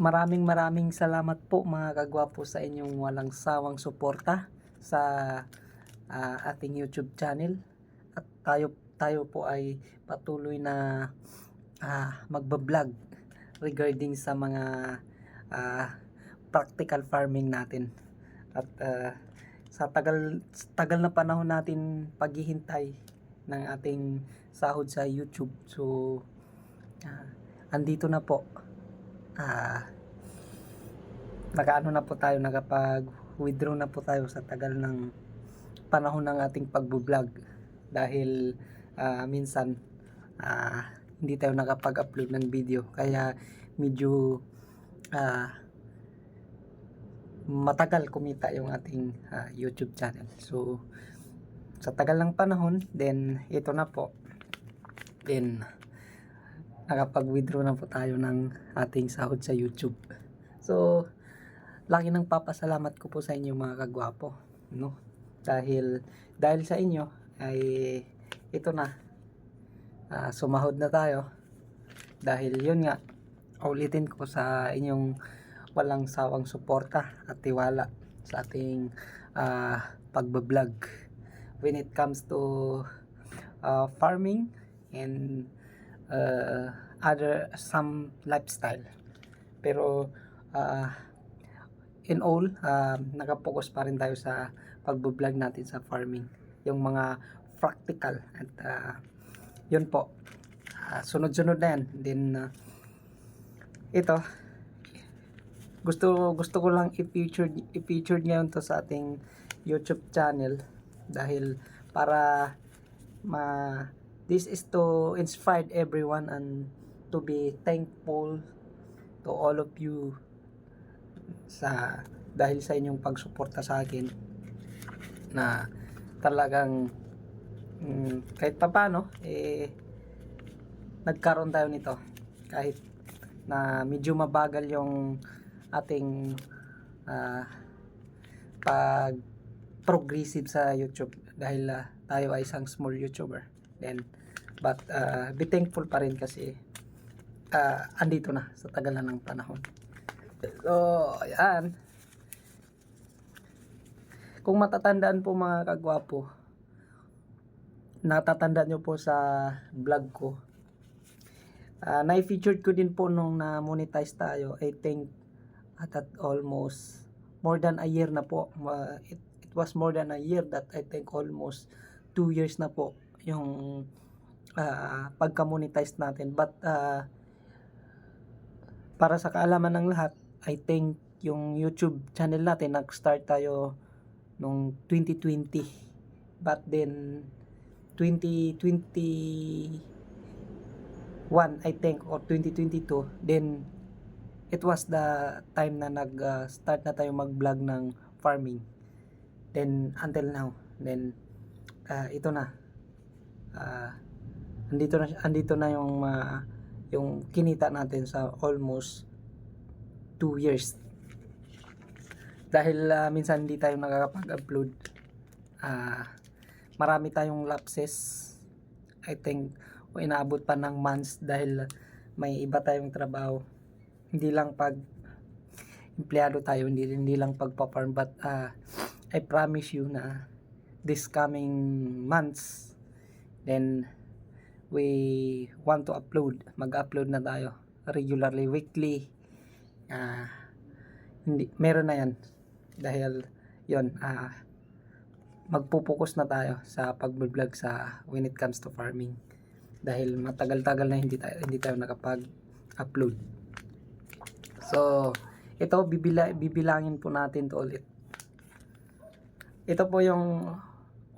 Maraming maraming salamat po mga kagwapo sa inyong walang sawang suporta sa ah, ating YouTube channel. At tayo tayo po ay patuloy na ah, magbablog regarding sa mga ah, practical farming natin. At ah, sa tagal tagal na panahon natin paghihintay ng ating sahod sa YouTube. So ah, andito na po ah nakaano na po tayo nakapag withdraw na po tayo sa tagal ng panahon ng ating pagbo-vlog. Dahil ah, minsan ah, hindi tayo nakapag-upload ng video. Kaya medyo ah, matagal kumita yung ating ah, YouTube channel. So sa tagal ng panahon then ito na po. Then nakapag-withdraw na po tayo ng ating sahod sa YouTube. So, laki ng papasalamat ko po sa inyo mga kagwapo, no? Dahil dahil sa inyo ay ito na ah, sumahod na tayo. Dahil yun nga ulitin ko sa inyong walang sawang suporta at tiwala sa ating ah, pagbablog when it comes to ah, farming and uh, other some lifestyle. Pero uh, in all uh, nakapokus pa rin tayo sa pagbo-vlog natin sa farming. Yung mga practical at uh, yun po. Uh, sunod-sunod na yan. Then uh, ito. Gusto gusto ko lang i-feature i-feature ngayon to sa ating YouTube channel. Dahil para ma this is to inspire everyone and to be thankful to all of you sa dahil sa inyong pagsuporta sa akin na talagang mm, kahit papano eh nagkaroon tayo nito. Kahit na medyo mabagal yung ating ah, pag progressive sa YouTube dahil ah, tayo ay isang small YouTuber. Then but ah, be thankful pa rin kasi ah, andito na sa tagal na ng panahon. So ayan kung matatandaan po mga kagwapo natatandaan nyo po sa vlog ko. Ah, na-featured ko din po nung na-monetize tayo I think at, at almost more than a year na po. Ma- it, it was more than a year that I think almost two years na po yung ah, pagka-monetize natin. But ah, para sa kaalaman ng lahat I think yung YouTube channel natin nag-start tayo nung 2020 but then 2021 I think or 2022 then it was the time na nag-start na tayo mag-vlog ng farming. Then until now then ah, ito na. Ah, andito na andito na yung ah, yung kinita natin sa almost 2 years. Dahil ah, minsan hindi tayo nakakapag-upload. Ah marami tayong lapses. I think o inaabot pa ng months dahil may iba tayong trabaho. Hindi lang pag empleyado tayo hindi, hindi lang pagpa-farm but ah, I promise you na this coming months then we want to upload, mag-upload na tayo regularly, weekly. Ah, hindi, meron na yan. Dahil, yon ah, magpupokus na tayo sa pag-vlog sa when it comes to farming. Dahil matagal-tagal na hindi tayo, hindi tayo nakapag-upload. So, ito, bibila, bibilangin po natin to ulit. Ito po yung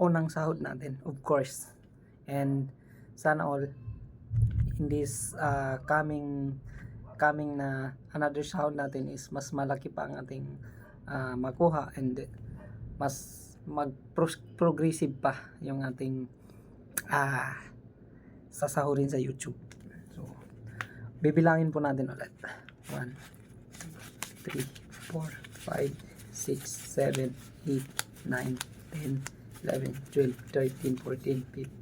unang sahod natin, of course. And sana all in this uh, coming coming na another sahod natin is mas malaki pa ang ating uh, makuha and mas mag progressive pa yung ating ah sasahurin sa YouTube. So, bibilangin po natin ulit. 1, 3, 4, 5, 6, 7, 8, 9, 10, 11, 12, 13, 14, 15,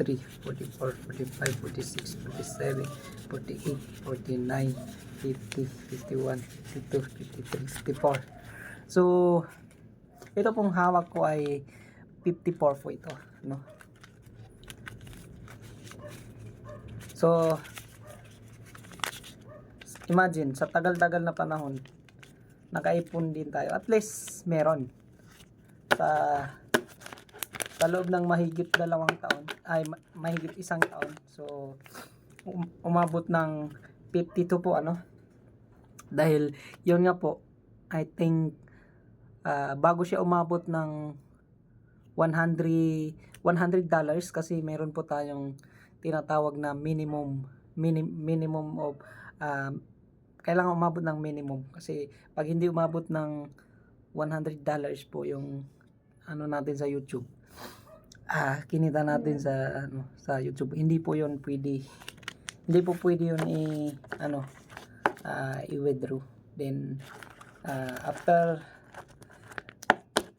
44, 45, 46, 47, 48, 49, 50, 51, 52, 53, 54. So, ito pong hawak ko ay 54 po ito, no? So, imagine, sa tagal-tagal na panahon, nakaipon din tayo. At least, meron. Sa, sa loob ng mahigit dalawang taon, ay ma- mahigit isang taon. So, um- umabot ng 52 po, ano? Dahil, yun nga po, I think, ah, bago siya umabot ng 100 100 dollars kasi meron po tayong tinatawag na minimum mini, minimum of um, kailangan umabot ng minimum kasi pag hindi umabot ng 100 dollars po yung ano natin sa YouTube ah kinita natin sa ano sa YouTube. Hindi po yon pwede. Hindi po pwede yun i ano ah, i-withdraw. Then ah, after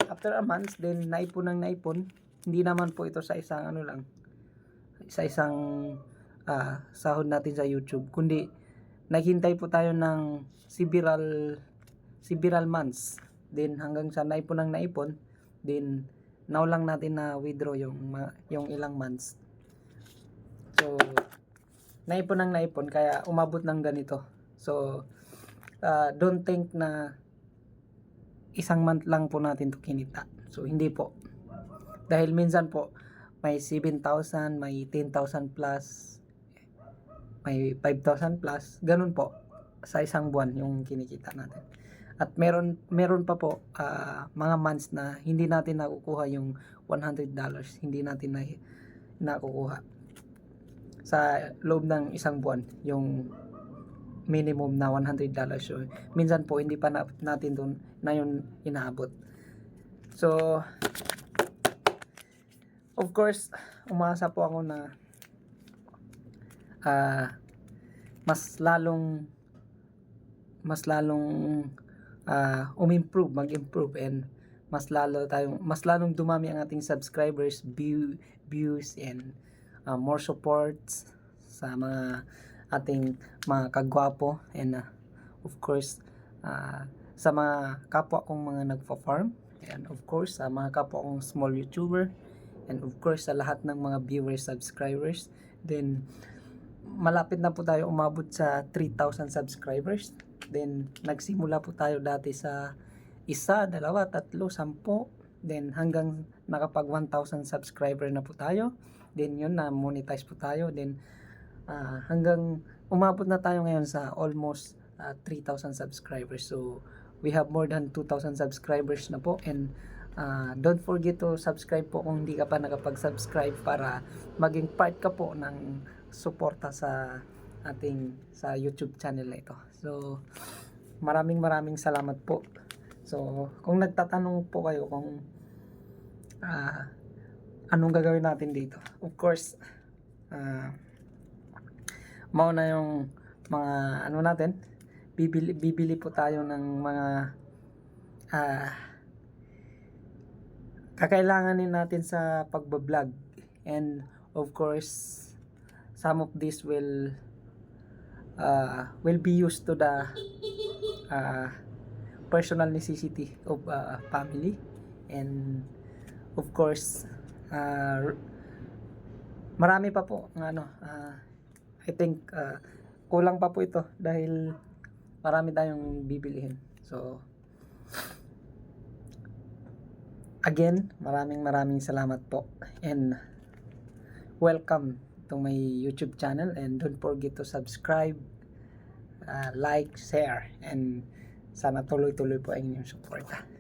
after a month then naipon ng naipon. Hindi naman po ito sa isang ano lang sa isang ah, sahod natin sa YouTube. Kundi naghintay po tayo ng several several months. Then hanggang sa naipon ng naipon then now lang natin na withdraw yung yung ilang months. So naipon ng naipon kaya umabot ng ganito. So ah, don't think na isang month lang po natin to kinita. So hindi po. Dahil minsan po may 7,000 may 10,000 plus may 5,000 plus, ganun po sa isang buwan yung kinikita natin. At meron meron pa po ah, mga months na hindi natin nakukuha yung 100 dollars, hindi natin na nakukuha sa loob ng isang buwan yung minimum na 100 dollars. So, minsan po hindi pa na, natin doon na yun inaabot. So of course, umasa po ako na ah mas lalong mas lalong ah, umimprove, mag-improve and mas lalo tayong mas lalong dumami ang ating subscribers, view, views and ah, more supports sa mga ating mga kagwapo and ah, of course ah, sa mga kapwa kong mga nagfa-farm and of course sa mga kapwa kong small YouTuber and of course sa lahat ng mga viewers, subscribers then malapit na po tayo umabot sa 3,000 subscribers. Then, nagsimula po tayo dati sa isa, dalawa, tatlo, sampo. Then, hanggang nakapag 1,000 subscriber na po tayo. Then, yun na monetize po tayo. Then, ah, hanggang umabot na tayo ngayon sa almost ah, 3,000 subscribers. So, we have more than 2,000 subscribers na po. And, ah, don't forget to subscribe po kung hindi ka pa nakapag-subscribe para maging part ka po ng suporta sa ating sa YouTube channel na ito. So, maraming maraming salamat po. So, kung nagtatanong po kayo kung ah, anong gagawin natin dito. Of course, ah mauna yung mga ano natin, bibili, bibili po tayo ng mga ah kakailanganin natin sa pagbablog and of course some of this will uh, will be used to the uh, personal necessity of uh, family. And of course uh, marami pa po ano uh, I think uh, kulang pa po ito dahil marami tayong bibilihin. So again maraming maraming salamat po and welcome to my YouTube channel. And don't forget to subscribe uh, like, share and sana tuloy-tuloy po ang inyong suporta